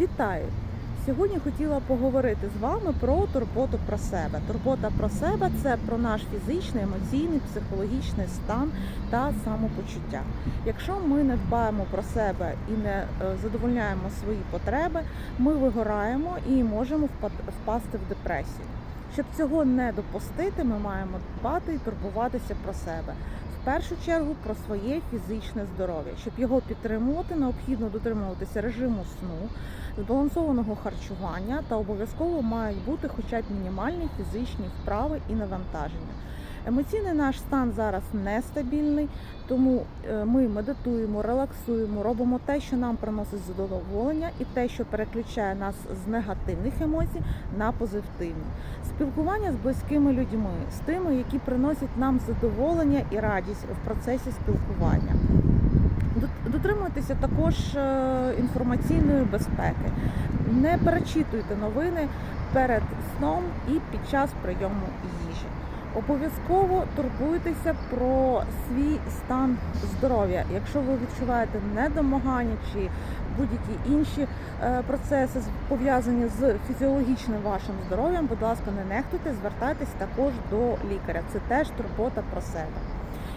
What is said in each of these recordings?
Вітаю! Сьогодні хотіла поговорити з вами про турботу про себе. Турбота про себе це про наш фізичний, емоційний, психологічний стан та самопочуття. Якщо ми не дбаємо про себе і не е, задовольняємо свої потреби, ми вигораємо і можемо впасти в депресію. Щоб цього не допустити, ми маємо дбати і турбуватися про себе. Першу чергу про своє фізичне здоров'я. Щоб його підтримувати, необхідно дотримуватися режиму сну, збалансованого харчування та обов'язково мають бути хоча б мінімальні фізичні вправи і навантаження. Емоційний наш стан зараз нестабільний, тому е, ми медитуємо, релаксуємо, робимо те, що нам приносить задоволення, і те, що переключає нас з негативних емоцій на позитивні. Спілкування з близькими людьми, з тими, які приносять нам задоволення і радість в процесі спілкування. Дотримуйтеся також е, інформаційної безпеки. Не перечитуйте новини перед сном і під час прийому їжі. Обов'язково турбуйтеся про свій стан здоров'я. Якщо ви відчуваєте недомагання чи будь-які інші е, процеси пов'язані з фізіологічним вашим здоров'ям, будь ласка, не нехтуйте, звертайтесь також до лікаря. Це теж турбота про себе.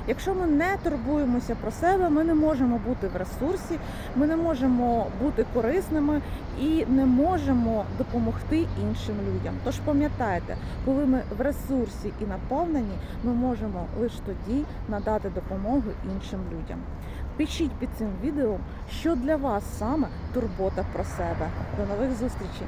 Якщо ми не турбуємося про себе, ми не можемо бути в ресурсі, ми не можемо бути корисними і не можемо допомогти іншим людям. Тож пам'ятайте, коли ми в ресурсі і наповнені, ми можемо лише тоді надати допомогу іншим людям. Пишіть під цим відео, що для вас саме турбота про себе. До нових зустрічей!